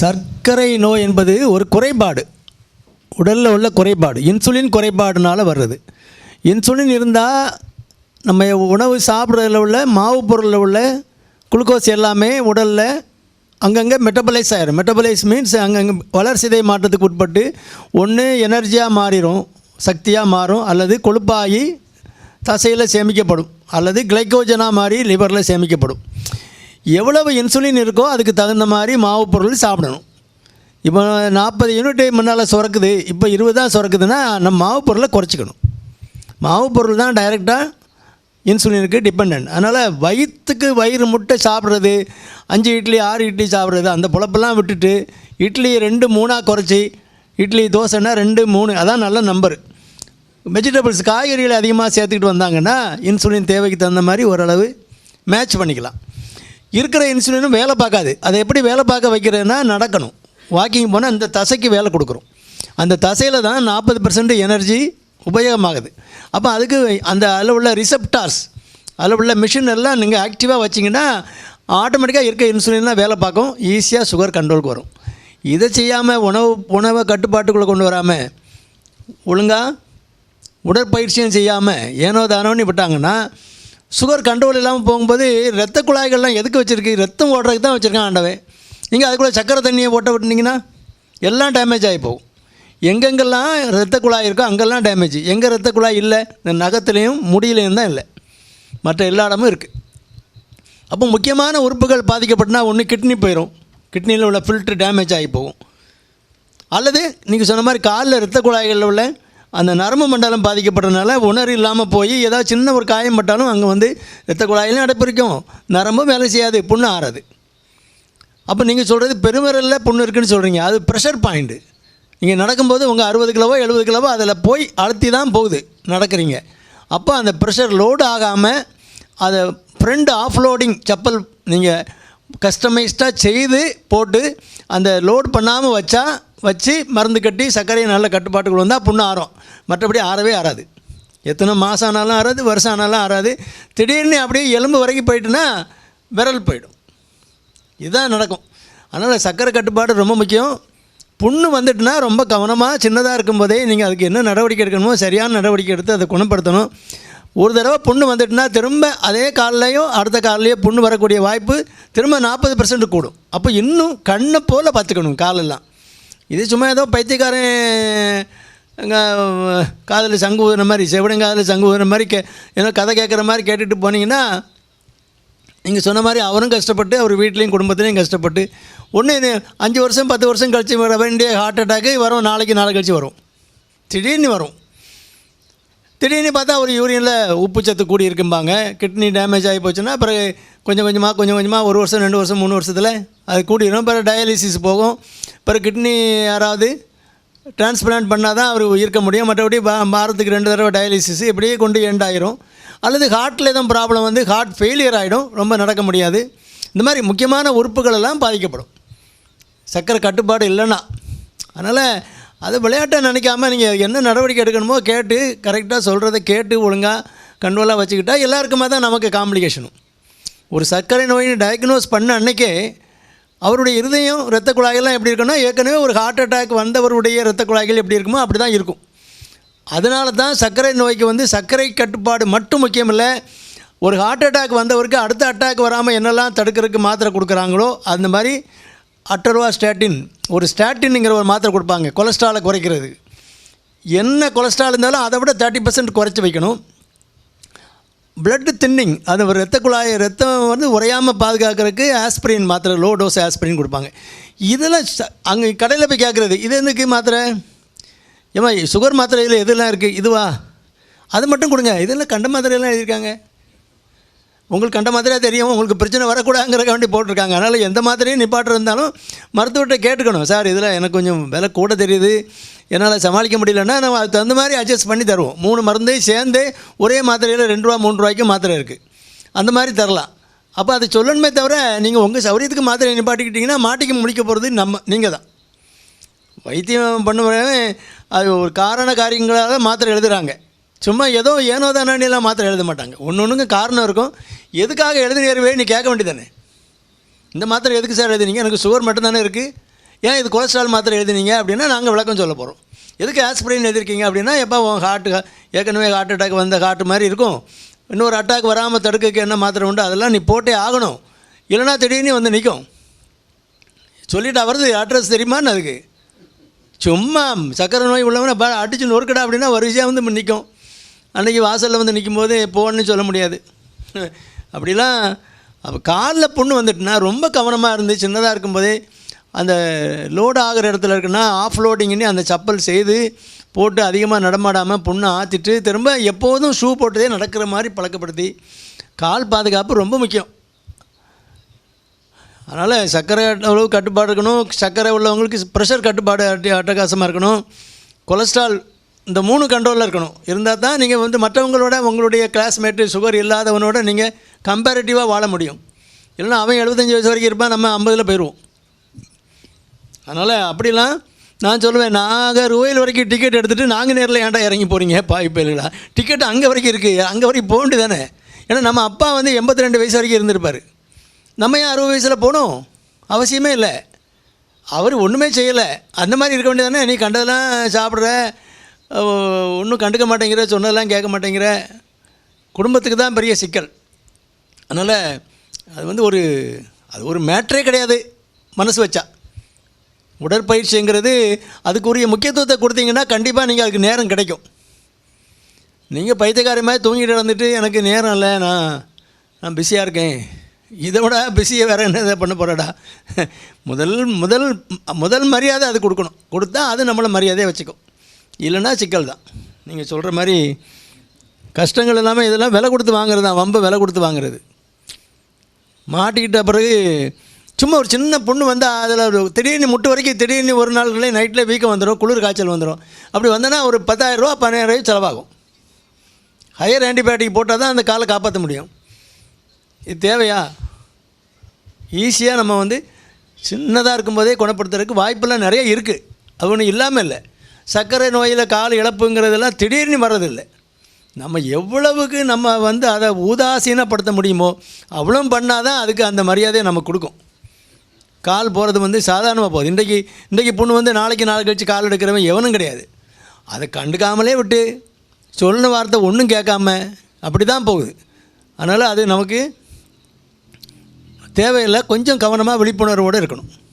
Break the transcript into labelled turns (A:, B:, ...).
A: சர்க்கரை நோய் என்பது ஒரு குறைபாடு உடலில் உள்ள குறைபாடு இன்சுலின் குறைபாடுனால் வர்றது இன்சுலின் இருந்தால் நம்ம உணவு சாப்பிட்றதுல உள்ள மாவு பொருளில் உள்ள குளுக்கோஸ் எல்லாமே உடலில் அங்கங்கே மெட்டபலைஸ் ஆகிரும் மெட்டபலைஸ் மீன்ஸ் அங்கங்கே வளர்சிதை மாற்றத்துக்கு உட்பட்டு ஒன்று எனர்ஜியாக மாறிடும் சக்தியாக மாறும் அல்லது கொழுப்பாகி தசையில் சேமிக்கப்படும் அல்லது கிளைக்கோஜனாக மாறி லிவரில் சேமிக்கப்படும் எவ்வளவு இன்சுலின் இருக்கோ அதுக்கு தகுந்த மாதிரி மாவு பொருள் சாப்பிடணும் இப்போ நாற்பது யூனிட் முன்னால் சுரக்குது இப்போ இருபதாக சுரக்குதுன்னா நம்ம மாவு பொருளை குறைச்சிக்கணும் மாவு பொருள் தான் டைரெக்டாக இன்சுலினுக்கு டிபெண்ட் அதனால் வயிற்றுக்கு வயிறு முட்டை சாப்பிட்றது அஞ்சு இட்லி ஆறு இட்லி சாப்பிட்றது அந்த பொழப்பெல்லாம் விட்டுட்டு இட்லி ரெண்டு மூணாக குறைச்சி இட்லி தோசைன்னா ரெண்டு மூணு அதான் நல்ல நம்பர் வெஜிடபிள்ஸ் காய்கறிகளை அதிகமாக சேர்த்துக்கிட்டு வந்தாங்கன்னா இன்சுலின் தேவைக்கு தகுந்த மாதிரி ஓரளவு மேட்ச் பண்ணிக்கலாம் இருக்கிற இன்சுலினும் வேலை பார்க்காது அதை எப்படி வேலை பார்க்க வைக்கிறதுனா நடக்கணும் வாக்கிங் போனால் அந்த தசைக்கு வேலை கொடுக்குறோம் அந்த தசையில் தான் நாற்பது பர்சன்ட் எனர்ஜி உபயோகமாகுது அப்போ அதுக்கு அந்த அதில் உள்ள ரிசப்டார்ஸ் அதில் உள்ள மிஷின் எல்லாம் நீங்கள் ஆக்டிவாக வச்சிங்கன்னா ஆட்டோமேட்டிக்காக இருக்க இன்சுலின்லாம் வேலை பார்க்கும் ஈஸியாக சுகர் கண்ட்ரோலுக்கு வரும் இதை செய்யாமல் உணவு உணவை கட்டுப்பாட்டுக்குள்ளே கொண்டு வராமல் ஒழுங்காக உடற்பயிற்சியும் செய்யாமல் ஏனோ தானோன்னு விட்டாங்கன்னா சுகர் கண்ட்ரோல் இல்லாமல் போகும்போது ரத்த குழாய்கள்லாம் எதுக்கு வச்சுருக்கு ரத்தம் ஓடுறதுக்கு தான் வச்சுருக்கேன் ஆண்டவன் நீங்கள் அதுக்குள்ளே சக்கரை தண்ணியை போட்ட விட்டுனீங்கன்னா எல்லாம் டேமேஜ் ஆகி போகும் எங்கெங்கெல்லாம் ரத்த குழாய் இருக்கோ அங்கெல்லாம் டேமேஜ் எங்கே ரத்த குழாய் இல்லை இந்த நகத்துலேயும் முடியிலையும் தான் இல்லை மற்ற எல்லா இடமும் இருக்குது அப்போ முக்கியமான உறுப்புகள் பாதிக்கப்பட்டனா ஒன்று கிட்னி போயிடும் கிட்னியில் உள்ள ஃபில்ட்ரு டேமேஜ் ஆகி போகும் அல்லது நீங்கள் சொன்ன மாதிரி காலில் ரத்த குழாய்களில் உள்ள அந்த நரம்பு மண்டலம் பாதிக்கப்பட்டதுனால உணர்வு இல்லாமல் போய் ஏதாவது சின்ன ஒரு காயம் பட்டாலும் அங்கே வந்து ரத்த குழாயிலும் அடைப்பிடிக்கும் நரம்பும் வேலை செய்யாது புண்ணு ஆறாது அப்போ நீங்கள் சொல்கிறது பெருமரலில் புண்ணு இருக்குன்னு சொல்கிறீங்க அது ப்ரெஷர் பாயிண்ட்டு நீங்கள் நடக்கும்போது உங்கள் அறுபது கிலோவோ எழுபது கிலோவோ அதில் போய் அழுத்தி தான் போகுது நடக்கிறீங்க அப்போ அந்த ப்ரெஷர் லோடு ஆகாமல் அதை ஃப்ரெண்ட் ஆஃப்லோடிங் செப்பல் நீங்கள் கஸ்டமைஸ்டாக செய்து போட்டு அந்த லோட் பண்ணாமல் வச்சா வச்சு மருந்து கட்டி சர்க்கரையை நல்ல கட்டுப்பாட்டுக்குள்ள வந்தால் புண்ணு ஆறும் மற்றபடி ஆறவே ஆறாது எத்தனை மாதம் ஆனாலும் ஆறாது வருஷம் ஆனாலும் ஆறாது திடீர்னு அப்படியே எலும்பு வரைக்கும் போயிட்டுன்னா விரல் போயிடும் இதுதான் நடக்கும் அதனால் சர்க்கரை கட்டுப்பாடு ரொம்ப முக்கியம் புண்ணு வந்துட்டுனா ரொம்ப கவனமாக சின்னதாக இருக்கும்போதே நீங்கள் அதுக்கு என்ன நடவடிக்கை எடுக்கணுமோ சரியான நடவடிக்கை எடுத்து அதை குணப்படுத்தணும் ஒரு தடவை புண்ணு வந்துட்டுனா திரும்ப அதே காலையும் அடுத்த காலையும் பொண்ணு வரக்கூடிய வாய்ப்பு திரும்ப நாற்பது பர்சன்ட் கூடும் அப்போ இன்னும் கண்ணை போல் பார்த்துக்கணும் காலெல்லாம் இது சும்மா ஏதோ பைத்தியக்காரன் காதில் சங்கு ஊதுற மாதிரி செவிடன் காதில் சங்கு ஊதுற மாதிரி கே ஏதோ கதை கேட்குற மாதிரி கேட்டுட்டு போனீங்கன்னா நீங்கள் சொன்ன மாதிரி அவரும் கஷ்டப்பட்டு அவர் வீட்லேயும் குடும்பத்துலேயும் கஷ்டப்பட்டு ஒன்று அஞ்சு வருஷம் பத்து வருஷம் கழித்து வர வேண்டிய ஹார்ட் அட்டாக்கு வரும் நாளைக்கு நாளை கழித்து வரும் திடீர்னு வரும் திடீர்னு பார்த்தா ஒரு யூரியனில் உப்பு சத்து கூடி இருக்கும்பாங்க கிட்னி டேமேஜ் ஆகி போச்சுன்னா பிறகு கொஞ்சம் கொஞ்சமாக கொஞ்சம் கொஞ்சமாக ஒரு வருஷம் ரெண்டு வருஷம் மூணு வருஷத்தில் அது கூடிடும் பிறகு டயாலிசிஸ் போகும் பிறகு கிட்னி யாராவது டிரான்ஸ்பிளான்ட் பண்ணால் தான் அவர் இருக்க முடியும் மற்றபடி வாரத்துக்கு ரெண்டு தடவை டயாலிசிஸ் இப்படியே கொண்டு எண்ட் ஆகிரும் அல்லது ஹார்ட்டில் எதுவும் ப்ராப்ளம் வந்து ஹார்ட் ஃபெயிலியர் ஆகிடும் ரொம்ப நடக்க முடியாது இந்த மாதிரி முக்கியமான உறுப்புகளெல்லாம் பாதிக்கப்படும் சர்க்கரை கட்டுப்பாடு இல்லைன்னா அதனால் அது விளையாட்டை நினைக்காம நீங்கள் என்ன நடவடிக்கை எடுக்கணுமோ கேட்டு கரெக்டாக சொல்கிறத கேட்டு ஒழுங்காக கண்ட்ரோலாக வச்சுக்கிட்டால் எல்லாருக்குமே தான் நமக்கு காம்ப்ளிகேஷனும் ஒரு சர்க்கரை நோயின் டயக்னோஸ் பண்ண அன்றைக்கே அவருடைய இருதயம் இரத்த குழாய்கள்லாம் எப்படி இருக்குன்னா ஏற்கனவே ஒரு ஹார்ட் அட்டாக் வந்தவருடைய இரத்த குழாய்கள் எப்படி இருக்குமோ அப்படி தான் இருக்கும் அதனால தான் சர்க்கரை நோய்க்கு வந்து சர்க்கரை கட்டுப்பாடு மட்டும் முக்கியமில்லை ஒரு ஹார்ட் அட்டாக் வந்தவருக்கு அடுத்த அட்டாக் வராமல் என்னெல்லாம் தடுக்கிறதுக்கு மாத்திரை கொடுக்குறாங்களோ அந்த மாதிரி அட்டர்வா ஸ்டாட்டின் ஒரு ஸ்டாட்டின்ங்கிற ஒரு மாத்திரை கொடுப்பாங்க கொலஸ்ட்ராலை குறைக்கிறது என்ன கொலஸ்ட்ரால் இருந்தாலும் அதை விட தேர்ட்டி பர்சன்ட் குறைச்சி வைக்கணும் பிளட்டு தின்னிங் அது ஒரு ரத்த குழாய் ரத்தம் வந்து உறையாமல் பாதுகாக்கிறதுக்கு ஆஸ்பிரின் மாத்திரை லோ டோஸ் ஆஸ்பிரின் கொடுப்பாங்க இதெல்லாம் அங்கே கடையில் போய் கேட்குறது இது எதுக்கு மாத்திரை ஏமா சுகர் மாத்திரையில் எதுலாம் இருக்குது இதுவா அது மட்டும் கொடுங்க இதெல்லாம் கண்ட மாத்திரையெல்லாம் எழுதியிருக்காங்க உங்களுக்கு கண்ட மாதிரியாக தெரியும் உங்களுக்கு பிரச்சனை வரக்கூடாங்கிற வேண்டி போட்டிருக்காங்க அதனால் எந்த மாதிரியும் நிப்பாட்டு இருந்தாலும் மருத்துவர்கிட்ட கேட்டுக்கணும் சார் இதில் எனக்கு கொஞ்சம் விலை கூட தெரியுது என்னால் சமாளிக்க முடியலன்னா நம்ம அதுக்கு தகுந்த மாதிரி அட்ஜஸ்ட் பண்ணி தருவோம் மூணு மருந்தையும் சேர்ந்து ஒரே மாத்திரையில் ரெண்டு ரூபா மூணு ரூபாய்க்கு மாத்திரை இருக்குது அந்த மாதிரி தரலாம் அப்போ அதை சொல்லணுமே தவிர நீங்கள் உங்கள் சௌரியத்துக்கு மாத்திரை நிப்பாட்டிக்கிட்டிங்கன்னா மாட்டிக்கு முடிக்க போகிறது நம்ம நீங்கள் தான் வைத்தியம் பண்ணும்போது அது ஒரு காரண காரியங்களால் மாத்திரை எழுதுகிறாங்க சும்மா ஏதோ ஏனோ தானானிலாம் மாத்திரம் எழுத மாட்டாங்க ஒன்று ஒன்றுங்க காரணம் இருக்கும் எதுக்காக எழுதினீர்வே நீ கேட்க வேண்டியதானே இந்த மாத்திரை எதுக்கு சார் எழுதினீங்க எனக்கு சுகர் மட்டும்தானே இருக்குது ஏன் இது கொலஸ்ட்ரால் மாத்திரை எழுதினீங்க அப்படின்னா நாங்கள் விளக்கம் சொல்ல போகிறோம் எதுக்கு ஆஸ்பிரின் எழுதிருக்கீங்க அப்படின்னா எப்போ உன் ஹார்ட்டு ஏற்கனவே ஹார்ட் அட்டாக் வந்த ஹார்ட் மாதிரி இருக்கும் இன்னொரு அட்டாக் வராமல் தடுக்கக்கு என்ன மாத்திரை உண்டு அதெல்லாம் நீ போட்டே ஆகணும் இல்லைனா திடீர்னு வந்து நிற்கும் சொல்லிட்டு அவரது அட்ரஸ் தெரியுமான்னு அதுக்கு சும்மா சக்கரை நோய் உள்ளவன அடிச்சு நொறுக்கடா அப்படின்னா வரிசையாக வந்து நிற்கும் அன்றைக்கி வாசலில் வந்து நிற்கும் போது போன்னு சொல்ல முடியாது அப்படிலாம் அப்போ காலில் பொண்ணு வந்துட்டுனா ரொம்ப கவனமாக இருந்து சின்னதாக இருக்கும்போதே அந்த லோடு ஆகிற இடத்துல இருக்குன்னா ஆஃப் லோடிங்கன்னு அந்த சப்பல் செய்து போட்டு அதிகமாக நடமாடாமல் பொண்ணு ஆற்றிட்டு திரும்ப எப்போதும் ஷூ போட்டதே நடக்கிற மாதிரி பழக்கப்படுத்தி கால் பாதுகாப்பு ரொம்ப முக்கியம் அதனால் சர்க்கரை அளவு கட்டுப்பாடு இருக்கணும் சர்க்கரை உள்ளவங்களுக்கு ப்ரெஷர் கட்டுப்பாடு அட்டகாசமாக இருக்கணும் கொலஸ்ட்ரால் இந்த மூணு கண்ட்ரோலில் இருக்கணும் இருந்தால் தான் நீங்கள் வந்து மற்றவங்களோட உங்களுடைய கிளாஸ்மேட்டு சுகர் இல்லாதவனோட நீங்கள் கம்பேரிட்டிவாக வாழ முடியும் இல்லைனா அவன் எழுபத்தஞ்சி வயசு வரைக்கும் இருப்பான் நம்ம ஐம்பதில் போயிடுவோம் அதனால் அப்படிலாம் நான் சொல்லுவேன் நாங்கள் ரூபாயில் வரைக்கும் டிக்கெட் எடுத்துகிட்டு நாங்கள் நேரில் ஏன்டா இறங்கி போகிறீங்க பாய்ப்பேலா டிக்கெட் அங்கே வரைக்கும் இருக்குது அங்கே வரைக்கும் போகண்டு தானே ஏன்னா நம்ம அப்பா வந்து எண்பத்தி ரெண்டு வயசு வரைக்கும் இருந்திருப்பார் நம்ம ஏன் அறுபது வயசில் போகணும் அவசியமே இல்லை அவர் ஒன்றுமே செய்யலை அந்த மாதிரி இருக்க வேண்டியதானே நீ கண்டதெல்லாம் சாப்பிட்ற ஒன்றும் கண்டுக்க மாட்டேங்கிற சொன்னதெல்லாம் கேட்க மாட்டேங்கிற குடும்பத்துக்கு தான் பெரிய சிக்கல் அதனால் அது வந்து ஒரு அது ஒரு மேட்ரே கிடையாது மனசு வச்சா உடற்பயிற்சிங்கிறது அதுக்குரிய முக்கியத்துவத்தை கொடுத்தீங்கன்னா கண்டிப்பாக நீங்கள் அதுக்கு நேரம் கிடைக்கும் நீங்கள் மாதிரி தூங்கிட்டு வந்துட்டு எனக்கு நேரம் இல்லை நான் நான் பிஸியாக இருக்கேன் இதை விட பிஸியை வேறு என்ன பண்ண போகிறடா முதல் முதல் முதல் மரியாதை அது கொடுக்கணும் கொடுத்தா அது நம்மளை மரியாதையாக வச்சுக்கும் இல்லைன்னா சிக்கல் தான் நீங்கள் சொல்கிற மாதிரி கஷ்டங்கள் எல்லாமே இதெல்லாம் விலை கொடுத்து வாங்குறது தான் வம்பை விலை கொடுத்து வாங்குறது மாட்டிக்கிட்ட பிறகு சும்மா ஒரு சின்ன பொண்ணு வந்து அதில் திடீர்னு முட்டு வரைக்கும் திடீர்னு ஒரு நாள்களே நைட்டில் வீக்கம் வந்துடும் குளிர் காய்ச்சல் வந்துடும் அப்படி வந்தோன்னா ஒரு பதினாயிரம் ரூபாய் செலவாகும் ஹையர் ஆன்டிபயோட்டிக் போட்டால் தான் அந்த காலை காப்பாற்ற முடியும் இது தேவையா ஈஸியாக நம்ம வந்து சின்னதாக இருக்கும்போதே குணப்படுத்துறதுக்கு வாய்ப்பெல்லாம் நிறைய இருக்குது அது ஒன்றும் இல்லாமல் இல்லை சர்க்கரை நோயில் கால் இழப்புங்கிறதெல்லாம் திடீர்னு வர்றதில்லை நம்ம எவ்வளவுக்கு நம்ம வந்து அதை உதாசீனப்படுத்த முடியுமோ அவ்வளோ பண்ணால் தான் அதுக்கு அந்த மரியாதையை நம்ம கொடுக்கும் கால் போகிறது வந்து சாதாரணமாக போகுது இன்றைக்கி இன்றைக்கி பொண்ணு வந்து நாளைக்கு நாள் கழித்து கால் எடுக்கிறவன் எவனும் கிடையாது அதை கண்டுக்காமலே விட்டு சொன்ன வார்த்தை ஒன்றும் கேட்காம அப்படி தான் போகுது அதனால் அது நமக்கு தேவையில்லை கொஞ்சம் கவனமாக விழிப்புணர்வோடு இருக்கணும்